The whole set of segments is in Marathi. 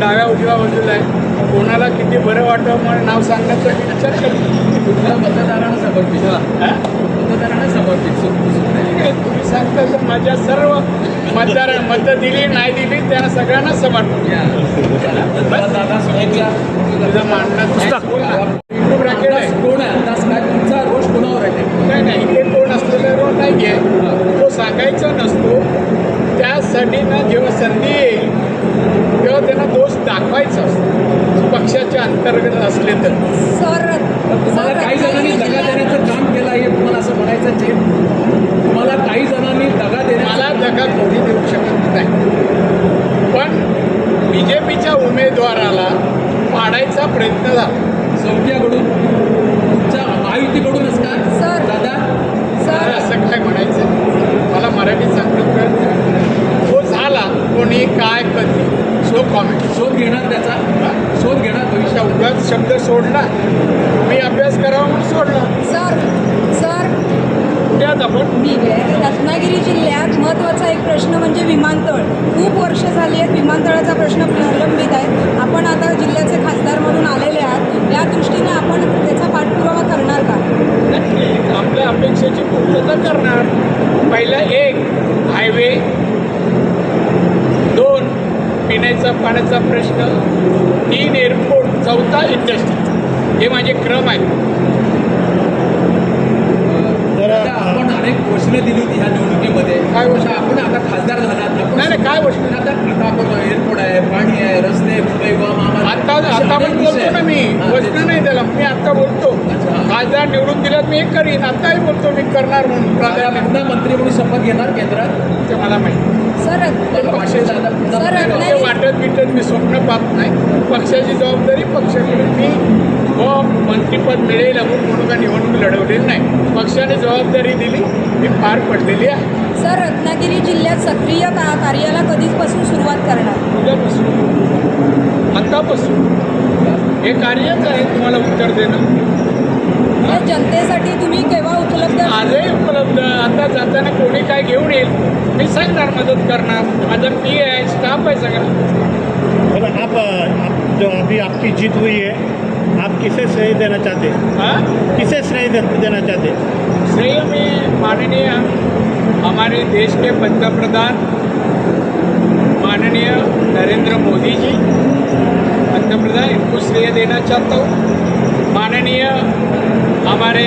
डाव्या उजव्या बाजूला आहे. कोणाला किती बरं वाटावं म्हणून नाव सांगण्याचा विचार करतो मतदारांना समर्पित? मतदारांना समर्पित. तुम्ही सांगता तर माझ्या सर्व मतदार मतं दिली नाही दिली त्यांना सगळ्यांना समर्पण या. चला, दादा शुभेच्छा तुझं मांडणं पुस्तक. इंटू ब्रॅकेट आहे. अंदाज कोण आहे? अंदाज काय? तुमचा रोष कोणावर आहे? ते? काय नाही इथे कोण असलेला रोल नाही आहे तो सांगायचा नसतो. त्यासाठी ना जेव्हा संधी येईल तेव्हा त्यांना दोष दाखवायचा असतो. पक्षाच्या अंतर्गत असले तर. तुम्हाला काही जणांनी दगा देण्याचं काम केलं आहे तुम्हाला असं म्हणायचं जे तुम्हाला काही जणांनी दगा देण्याचं मला दगा कोणी देऊ शकत नाही. पण बी जे पीच्या उमेदवाराला पाडायचा प्रयत्न झाला. चौक्याकडून तुमच्या महायुतीकडूनच का? सर. दादा? सर. असं काय म्हणायचं मला मराठी चांगलं कळतं कोणी काय कधी. सो कॉमेंट शोध घेणार त्याचा. शोध घेणार भविष्यात उगाच शब्द सोडला. मी अभ्यास करावा म्हणून सोडला. Sir sir. त्यात आपण. मी आहे रत्नागिरी जिल्ह्यात महत्त्वाचा एक प्रश्न म्हणजे विमानतळ. खूप वर्ष झाली आहेत विमानतळाचा प्रश्न प्रलंबित आहे. आपण आता जिल्ह्याचे खासदार म्हणून आलेले आहात. या दृष्टीने आपण त्याचा पाठपुरावा करणार का? आपल्या अपेक्षेची पूर्तता करणार. पहिला एक हायवे पिण्याचा पाण्याचा प्रश्न तीन एअरपोर्ट चौथा इंडस्ट्री हे माझे क्रम आहेत. आपण अनेक घोषणा दिली होती ह्या निवडणुकीमध्ये. काय घोषणा? आपण आता खासदार आपण नाही नाही काय गोष्ट आता आता आपण एअरपोर्ट आहे पाणी आहे रस्ते मुंबई गोवा महामार्ग. आता आता पण बोलतो ना मी. तेच. नाही त्याला. मी आता बोलतो. खासदार निवडून दिल्यात मी हे करीन. आताही बोलतो मी करणार म्हणून. मंत्री म्हणून शपथ घेणार केंद्रात? ते मला माहिती सर. ते वाटत बिटत मी स्वप्न पाहत नाही. पक्षाची जबाबदारी पक्षाकडे मी व मंत्रीपद मिळेल म्हणून का निवडणूक लढवलेली नाही. पक्षाने जबाबदारी दिली मी पार पडलेली आहे. सर रत्नागिरी जिल्ह्यात सक्रिय का कार्याला कधीपासून सुरुवात करणार? उद्यापासून. आतापासून. हे कार्यच आहे? तुम्हाला उत्तर देणं या जनतेसाठी तुम्ही केव्हा उपलब्ध आजही उपलब्ध आता जाताना कोणी काय घेऊन येईल? मी सांगणार मदत करणार. माझा पी आहे स्टाफ आहे सगळा. आप, आप जो अभी आपकी जीत हुई है आप किसे श्रेय देना चाहते हैं? किसे श्रेय देना चाहते हैं? श्रेय में माननीय हमारे देश के पंतप्रधान माननीय नरेंद्र मोदी जी पंतप्रधान इनको श्रेय देना चाहता हूँ। माननीय हमारे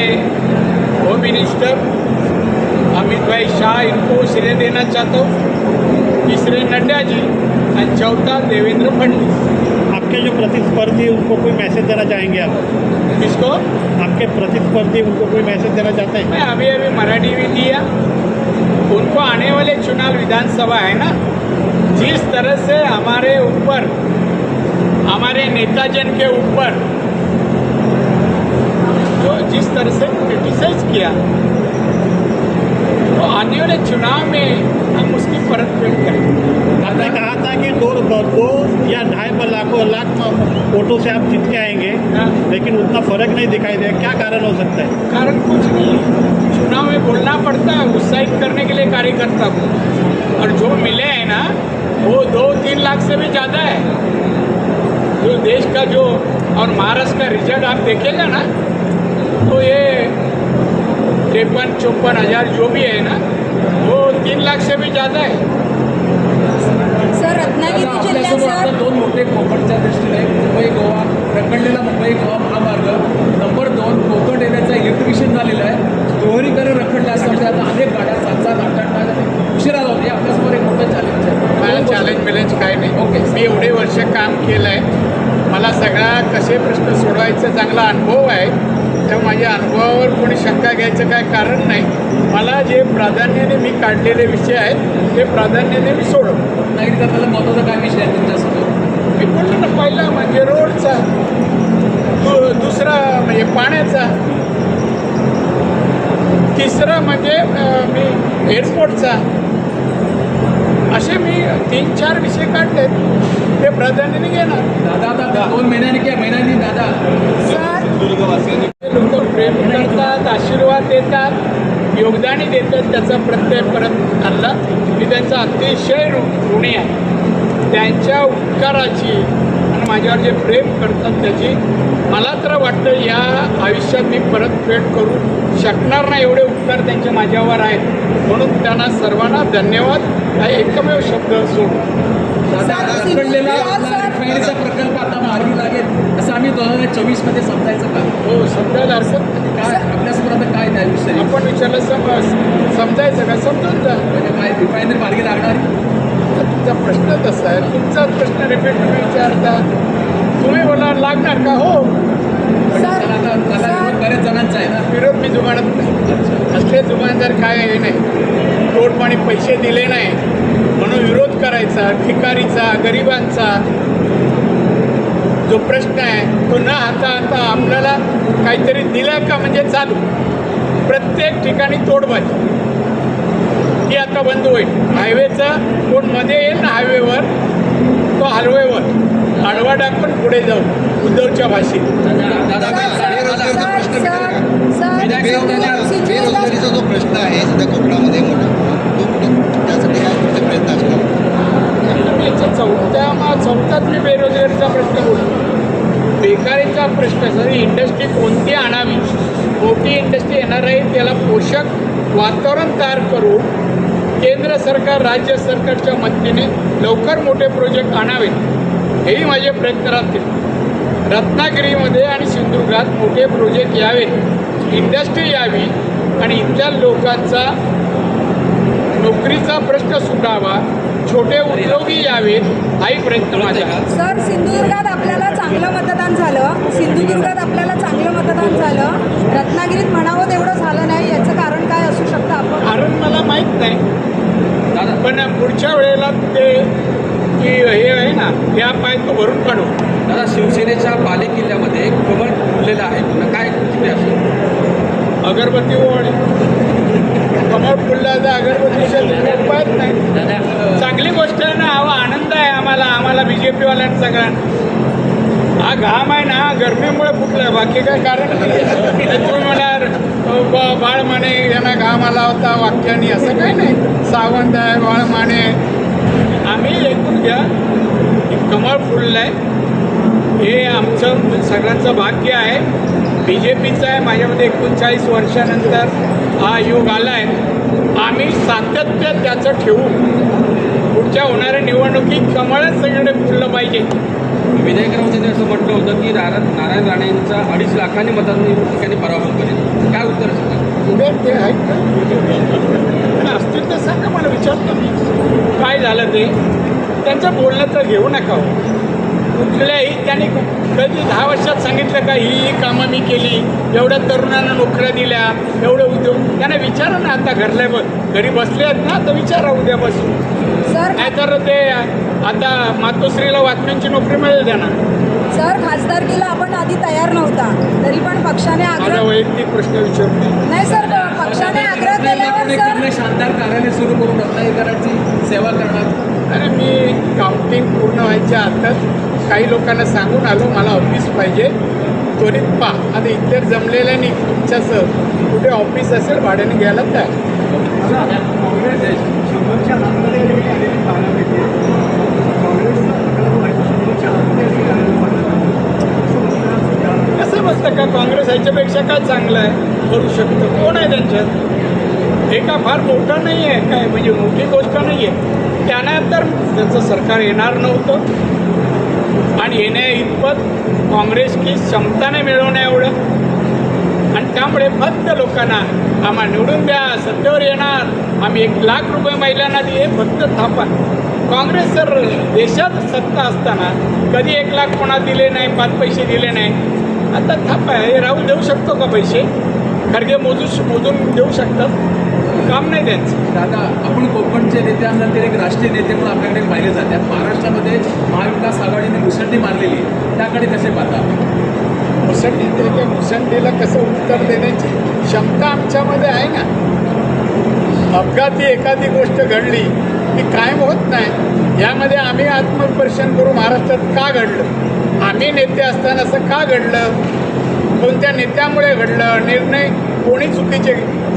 होम मिनिस्टर अमित भाई शाह इनको श्रेय देना चाहता हूँ। तीसरे नड्डा जी और चौथा देवेंद्र फडणवीस। आपके जो प्रतिस्पर्धी उनको कोई मैसेज देना चाहेंगे आप? किसको? आपके प्रतिस्पर्धी उनको कोई मैसेज देना चाहते हैं? मैं अभी अभी मराठी भी दिया उनको आने वाले चुनाव विधानसभा है ना? जिस तरह से हमारे ऊपर हमारे नेताजन के ऊपर जो जिस तरह से क्रिटिसाइज किया तो आने वाले चुनाव में हम उसकी परत फेर करेंगे। आपने कहा था कि दो दो या ढाई पर लाखों लाख वोटों से आप जीत के आएँगे हाँ। लेकिन उतना फ़र्क नहीं दिखाई दे क्या कारण हो सकता है? कारण कुछ नहीं है। चुनाव में बोलना पड़ता है उत्साहित करने के लिए कार्यकर्ता को। और जो मिले हैं ना वो दो तीन लाख से भी ज़्यादा है। जो देश का जो और महाराष्ट्र का रिज़ल्ट आप देखेगा ना तो ये तिरपन चौपन हज़ार जो भी है ना वो तीन लाख से भी ज़्यादा है। सर रत्नागिरी जिल्ह्याचा दोन मोठे कोकणच्या दृष्टीने मुंबई गोवा रखडलेला मुंबई गोवा महामार्ग नंबर दोन कोकण रेल्वेचं इलेक्ट्रिफिकेशन झालेलं आहे दोहरीकरण रखडलं असल्यामुळे आता अनेक गाड्या सात सात आठ आठ उशिरा जाऊन हे आपल्यासमोर एक मोठं चॅलेंज आहे. मला चॅलेंज बिलेंज काय नाही. ओके. मी एवढे वर्ष काम केलं आहे मला सगळा कसे प्रश्न सोडवायचा चांगला अनुभव आहे. त्या माझ्या अनुभवावर कोणी शंका घ्यायचं काय कारण नाही. मला जे प्राधान्याने मी काढलेले विषय आहेत ते प्राधान्याने मी सोडवतो. नाईट करताना महत्त्वाचा काय विषय आहे तुमच्यासमोर मी बोललो ना पहिला म्हणजे रोडचा दु दुसरा म्हणजे पाण्याचा तिसरा म्हणजे मी एअरपोर्टचा. असे मी तीन चार विषय काढले ते प्राधान्याने घेणार. दादा आता दोन महिन्यांनी किंवा महिन्यांनी दादा. प्रेम करतात आशीर्वाद देतात योगदानही देतात त्याचा प्रत्यय परत आणला. मी त्यांचा अतिशय ऋणी आहे. त्यांच्या उपकाराची आणि माझ्यावर जे प्रेम करतात त्याची मला तर वाटतं या आयुष्यात मी परतफेड करू शकणार नाही. एवढे उपकार त्यांचे माझ्यावर आहेत. म्हणून त्यांना सर्वांना धन्यवाद. हा एकमेव शब्द सोडतो रिफायनरीचा प्रकल्प आता मार्गी लागेल असं आम्ही दोन हजार चोवीसमध्ये समजायचं का? हो समजायला नाही. काय? आपल्यासमोर आता काय नाही विषय आपण विचारलं समज समजायचं का? समजून जा. म्हणजे काय? रिफायनरी मार्गी लागणार? तुमचा प्रश्न तसा आहे? तुमचाच प्रश्न रिपीट तुम्ही विचारता. तुम्ही बोला लागणार का? हो. बऱ्याच जणांचा आहे ना. विरोध मी नाही. असले जुमानदार काय हे नाही. तोडपाणी पैसे दिले नाही. म्हणून विरोध करायचा भिकारीचा गरिबांचा. जो प्रश्न आहे तो न हाता हाता आपल्याला काहीतरी दिलं का म्हणजे चालू प्रत्येक ठिकाणी तोडबाजी ही आता बंद होईल हायवेचा कोणमध्ये येईल ना हायवेवर तो हालवेवर आडवा टाकून पुढे जाऊ उद्धवच्या भाषेत बेरोजगारीचा जो प्रश्न आहे सध्या कोकणामध्ये मोठा तो कुठे- त्यासाठी काय प्रयत्न असणार मी चौथ्या मा चौथ्यात मी बेरोजगारीचा प्रश्न बोलतो बेकारीचा प्रश्न सर इंडस्ट्री कोणती आणावी? मोठी इंडस्ट्री येणार आहे त्याला पोषक वातावरण तयार करून केंद्र सरकार राज्य सरकारच्या मदतीने लवकर मोठे प्रोजेक्ट आणावेत. हेही माझे प्रयत्न राहतील. रत्नागिरीमध्ये आणि सिंधुदुर्गात मोठे प्रोजेक्ट यावेत. इंडस्ट्री यावी आणि इथल्या लोकांचा नोकरीचा प्रश्न सुटावा छोटे उद्योगी यावेत हाही प्रयत्न माझा. सर सिंधुदुर्गात आपल्याला चांगलं मतदान झालं. सिंधुदुर्गात आपल्याला चांगलं मतदान झालं. रत्नागिरीत म्हणावं तेवढं झालं नाही. याचं कारण काय असू शकतं आपण? कारण मला माहीत नाही. पण पुढच्या वेळेला ते की हे आहे ना या पाय तो भरून काढू. दादा शिवसेनेच्या बालेकिल्ल्यामध्ये कमळ फुललेलं आहे. पुन्हा काय तिथे असेल अगरबत्ती ओढ कमळ फुलला तर अगरबत्तीच्या उपायच नाही. चांगली गोष्ट आहे ना अहो आनंद आहे आम्हाला आम्हाला बी जे पीवाल्यांना सगळ्यांना. हा घाम आहे ना गरमीमुळे फुटलं. बाकी काय कारण तुम्ही म्हणाल बाळ माने यांना घाम आला होता वाक्यानी असं काही नाही. सावंत आहे बाळ माने. आम्ही ऐकून घ्या कमळ फुललं आहे हे आमचं सगळ्यांचं भाग्य आहे. बी जे पीचं आहे. माझ्यामध्ये एकोणचाळीस वर्षानंतर हा योग आला आहे आम्ही सातत्य त्याचं ठेवू. पुढच्या होणाऱ्या निवडणुकीत कमळच सगळीकडे फुललं पाहिजे. विजय राऊतांनी असं म्हटलं होतं की नारायण नारायण राणेंचा अडीच लाखांनी मतांनी ठिकाणी पराभव करेल. काय उत्तर असेल उद्या ते आहेत असतील तर सांगा मला विचारतो मी. काय झालं ते? त्यांचं बोलणं तर घेऊ नका हो. कुठल्याही त्यांनी कधी दहा वर्षात सांगितलं का ही ही कामं मी केली एवढ्या तरुणांना नोकऱ्या दिल्या एवढे उद्योग त्यांना विचारा ना आता घरल्या घरी बसले आहेत ना तर विचारा उद्या बसून. सर नाहीतर ते आता मातोश्रीला वाचण्यांची नोकरी मिळेल त्यांना सर खासदारकीला आपण आधी तयार नव्हता. तरी पण पक्षाने आग्रह वैयक्तिक प्रश्न विचारतो. नाही सर पक्षाने आग्रह केल्यावर सर शानदार कार्यालय सुरू करून रत्नागिरीकरांची सेवा करणार. अरे मी काउंटिंग पूर्ण व्हायच्या आतच काही लोकांना सांगून आलो मला ऑफिस पाहिजे. त्वरित पा आता इतर जमलेल्याने तुमच्यासह कुठे ऑफिस असेल भाड्याने घ्यायला तयार शंभरच्या आतमध्ये गेलेली आलेली पाहायला मिळते काँग्रेसचा प्रकल्प आहे शंभरच्या आतमध्ये कसं बसतं का काँग्रेस ह्याच्यापेक्षा चांगला चांगलं आहे करू शकतो. कोण आहे त्यांच्यात? हे का फार मोठं नाही आहे काय म्हणजे मोठी गोष्ट नाही आहे. त्यानंतर त्याचं सरकार येणार नव्हतं. आणि येण्या इतपत काँग्रेसची क्षमता नाही मिळवण्या एवढं. आणि त्यामुळे फक्त लोकांना आम्हा निवडून द्या सत्तेवर येणार. आम्ही एक लाख रुपये महिलांना दिले फक्त थापा. काँग्रेस जर देशात सत्ता असताना कधी एक लाख कोणा दिले नाही पाच पैसे दिले नाही आता थापा हे राहू देऊ शकतो का पैसे? खरगे मोजू मोजून देऊ शकतात. काम नाही त्यांचं. दादा आपण कोकणचे नेते नंतर एक राष्ट्रीय नेते म्हणून आपल्याकडे पाहिले जातात महाराष्ट्रामध्ये महाविकास आघाडीने मुसंडी मारलेली आहे. त्याकडे कसे पाहता मुसंडी त्या मुसंडीला कसं उत्तर देण्याची क्षमता आमच्यामध्ये आहे ना? अपघाती एखादी गोष्ट घडली ती कायम होत नाही. यामध्ये आम्ही आत्मपरीक्षण करू महाराष्ट्रात का घडलं? आम्ही नेते असताना असं का घडलं? कोणत्या नेत्यामुळे घडलं? निर्णय कोणी चुकीचे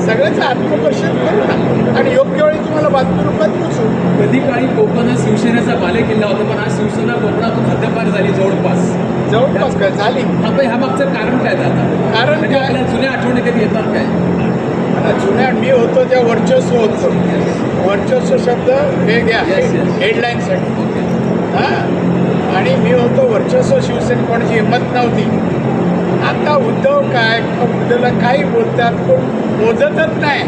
सगळ्याचं आत्मपरिक्षण करू ना. आणि योग्य वेळी तुम्हाला बातमी रूपात पोचू कधी काळी कोकण हा शिवसेनेचा बालेकिल्ला होता पण आज शिवसेना कोकणातून हद्दपार झाली जवळपास. जवळपास काय? झाली. आता ह्या मागचं कारण काय आता कारण म्हणजे काय? आपल्या जुन्या आठवणी कधी येतात काय? जुन्या मी होतो त्या वर्चस्व होतं. वर्चस्व शब्द yes. हेडलाईनसाठी हां? आणि मी होतो वर्चस्व शिवसेने कोणाची हिंमत नव्हती. आता उद्धव काय उद्धवला काही बोलतात कोण मोजतच नाही.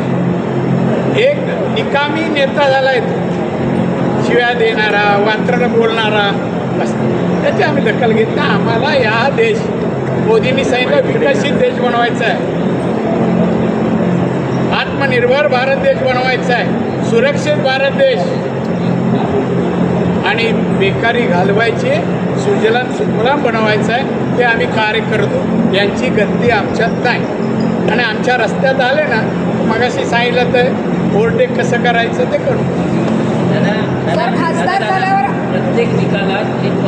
एक निकामी नेता झालाय. तो. शिव्या देणारा वात्रट बोलणारा असं. त्याची आम्ही दखल घेत ना आम्हाला या देश मोदींनी सांगितलं विकसित देश बनवायचा आहे. आत्मनिर्भर भारत देश बनवायचा आहे. सुरक्षित भारत देश. आणि बेकारी घालवायची सुजलाम सुफलाम बनवायचं आहे ते आम्ही कार्य करतो यांची गती आमच्यात नाही. आणि आमच्या रस्त्यात आले ना मगाशी सांगितलं तर ओव्हरटेक कसं करायचं ते करू. सर खासदार झाल्यावर प्रत्येक निकालात एक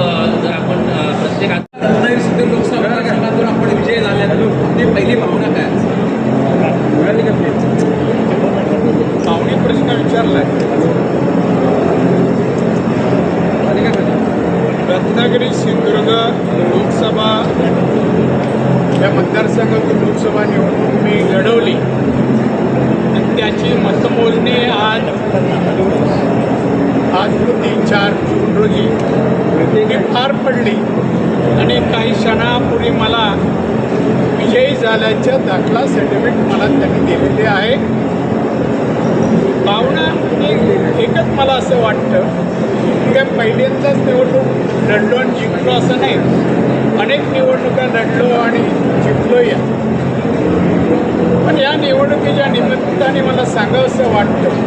जर आपण प्रत्येक लोकसभा मतदारसंघातून आपण विजय झाल्यानंतर आपली पहिली भावना काय? पाहुणी प्रश्न विचारलाय. रत्नागिरी सिंधुदुर्ग लोकसभा या मतदारसंघातून लोकसभा निवडणूक मी लढवली. त्याची मतमोजणी आज आज तीन चार जून रोजी ती पार पडली. आणि काही क्षणापूर्वी मला विजयी झाल्याच्या दाखला सर्टिफिकेट मला त्यांनी दिलेले आहे. भावना एकच मला असं वाटतं की काय पहिल्यांदाच निवडणूक लढलो आणि जिंकलो असं नाही. अनेक निवडणुका लढलो आणि जिंकलो या पण या निवडणुकीच्या निमित्ताने मला सांगावंसं वाटतं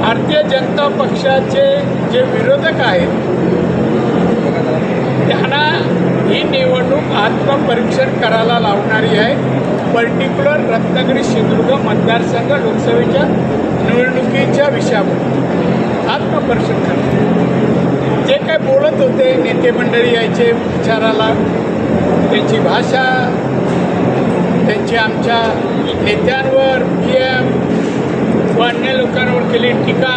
भारतीय जनता पक्षाचे जे विरोधक आहेत त्यांना ही निवडणूक आत्मपरीक्षण करायला लावणारी आहे. पर्टिक्युलर रत्नागिरी सिंधुदुर्ग मतदारसंघ लोकसभेच्या निवडणुकीच्या विषयावर आत्मपरीक्षण करणार जे काय बोलत होते नेते मंडळी यायचे विचाराला त्यांची भाषा त्यांची आमच्या नेत्यांवर पी एम व अन्य लोकांवर केली टीका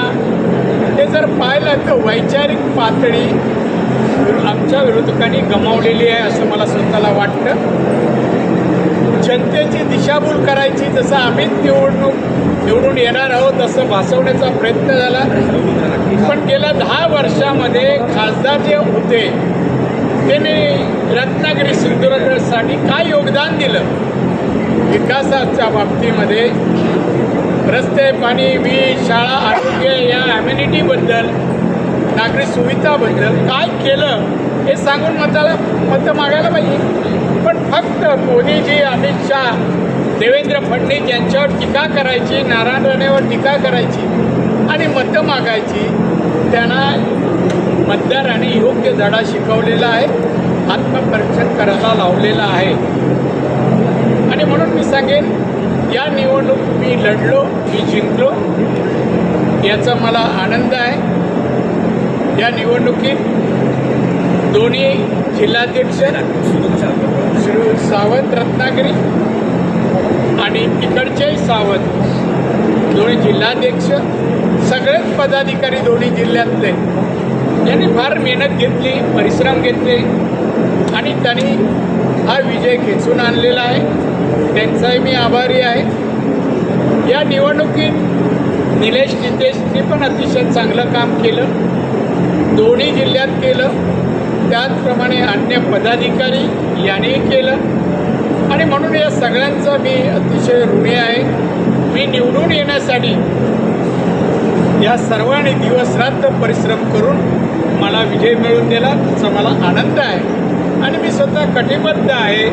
ते जर पाहिलं तर वैचारिक पातळी आमच्या विरोधकांनी गमावलेली आहे असं मला स्वतःला वाटतं. जनतेची दिशाभूल करायची जसं आम्हीच निवडणूक निवडून येणार आहोत असं भासवण्याचा प्रयत्न झाला. पण गेल्या दहा वर्षामध्ये खासदार जे होते त्यांनी रत्नागिरी सिंधुदुर्गसाठी काय योगदान दिलं? विकासाच्या बाबतीमध्ये रस्ते पाणी वीज शाळा आरोग्य या ॲम्युनिटीबद्दल नागरी सुविधाबद्दल काय केलं हे सांगून मताला मतं मागायला पाहिजे. पण फक्त मोदीजी अमित शहा देवेंद्र फडणवीस यांच्यावर टीका करायची नारायण राणेवर टीका करायची आणि मतं मागायची त्यांना मतदारांनी योग्य धडा शिकवलेला आहे आत्मपरीक्षण करायला लावलेला आहे. आणि म्हणून मी सांगेन या निवडणूक मी लढलो मी जिंकलो याचा मला आनंद आहे. या निवडणुकीत दोन्ही जिल्हाध्यक्ष श्रू सावंत रत्नागिरी आणि तिकडचे सावंत. दोन्ही जिल्हाध्यक्ष सगळेच पदाधिकारी दोन्ही जिल्ह्यातले. यांनी फार मेहनत घेतली परिश्रम घेतले आणि त्यांनी हा विजय खेचून आणलेला आहे. त्यांचाही मी आभारी आहे. या निवडणुकीत निलेश नितेशने पण अतिशय चांगलं काम केलं. दोन्ही जिल्ह्यात केलं. त्याचप्रमाणे अन्य पदाधिकारी यांनीही केलं. आणि म्हणून या सगळ्यांचा मी अतिशय ऋणी आहे. मी निवडून येण्यासाठी या सर्वांनी दिवसरात्र परिश्रम करून मला विजय मिळवून दिला त्याचा मला आनंद आहे. आणि मी स्वतः कटिबद्ध आहे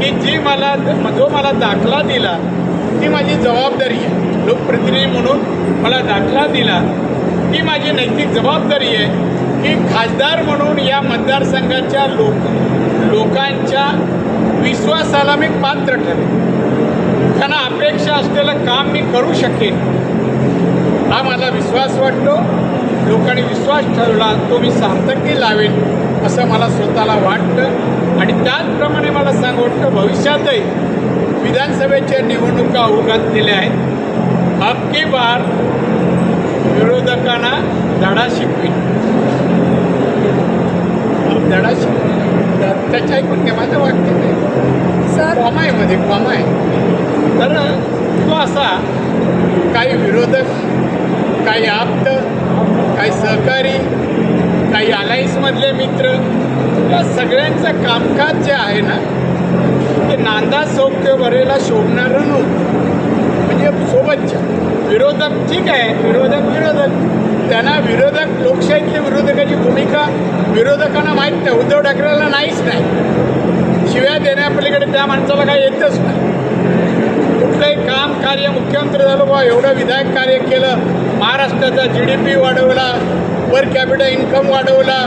की जी मला जो मला दाखला दिला ती माझी जबाबदारी आहे. लोकप्रतिनिधी म्हणून मला दाखला दिला ती माझी नैतिक जबाबदारी आहे. की खासदार म्हणून या मतदारसंघाच्या लोक लोकांच्या विश्वासाला मी पात्र ठरेल त्यांना अपेक्षा असलेलं काम मी करू शकेन. हा मला विश्वास वाटतो. लोकांनी विश्वास ठरवला तो मी सार्थकी लावेन असं मला स्वतःला वाटतं. आणि त्याचप्रमाणे मला सांग वाटतं भविष्यातही विधानसभेच्या निवडणुका होऊ दिल्या आहेत. अबकी बार विरोधकांना धडा शिकवी धडा शिकवी त्याच्या ऐकून घ्या माझं वाक्य नाही सर. कॉमायमध्ये कॉमाय तर तो असा काही विरोधक काही आप्त काही सहकारी काही अलायन्समधले मित्र या सगळ्यांचं कामकाज जे आहे ना ते नांदा सौख्य बरेला शोभणारं नव्हतं. म्हणजे सोबतच्या. विरोधक ठीक आहे विरोधक विरोधक. त्यांना विरोधक लोकशाहीतली विरोधकाची भूमिका विरोधकांना माहीत नाही. उद्धव ठाकरेला नाहीच नाही. शिव्या देण्यापलीकडे त्या माणसाला काही येतच नाही. कुठलंही काम कार्य मुख्यमंत्री झालो बा एवढं विधायक कार्य केलं महाराष्ट्राचा जी डी पी वाढवला पर कॅपिटल इन्कम वाढवला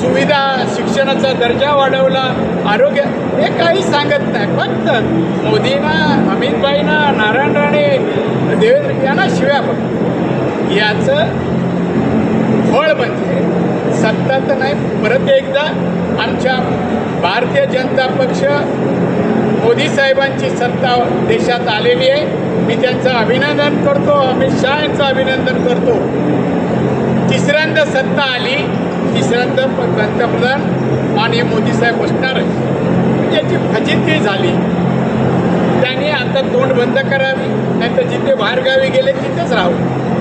सुविधा शिक्षणाचा दर्जा वाढवला आरोग्य हे काही सांगत नाही. फक्त मोदींना अमितभाईंना नारायण राणे देवेंद्र यांना शिव्या फक्त. याचं फळ म्हणजे सत्ता तर नाही परत एकदा आमच्या भारतीय जनता पक्ष मोदी साहेबांची सत्ता देशात आलेली आहे. मी त्यांचं अभिनंदन करतो अमित शहा यांचं अभिनंदन करतो. तिसऱ्यांदा सत्ता आली तिसऱ्यांदा प- पंतप्रधान माननीय मोदी साहेब बसणार याची फजिती झाली. त्यांनी आता तोंड बंद करावी नाही तर जिथे बाहेरगावी गेले तिथेच राहावं.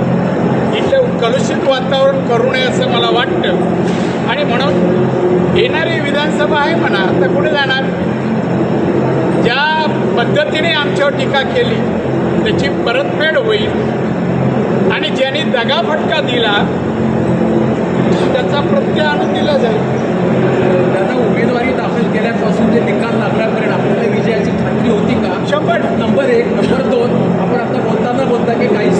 इथलं कलुषित वातावरण करू नये असं मला वाटतं. आणि म्हणून येणारी विधानसभा आहे म्हणा आता कुठे जाणार? ज्या पद्धतीने आमच्यावर टीका केली त्याची परतफेड होईल. आणि ज्यांनी दगाफटका दिला त्याचा प्रत्यय आणून दिला जाईल. त्यांना उमेदवारी दाखल केल्यापासून जे निकाल लागल्यापर्यंत आपल्याला विजयाची खात्री होती का? शंभर. नंबर एक. नंबर दोन. आपण आता बोलताना बोलता की काही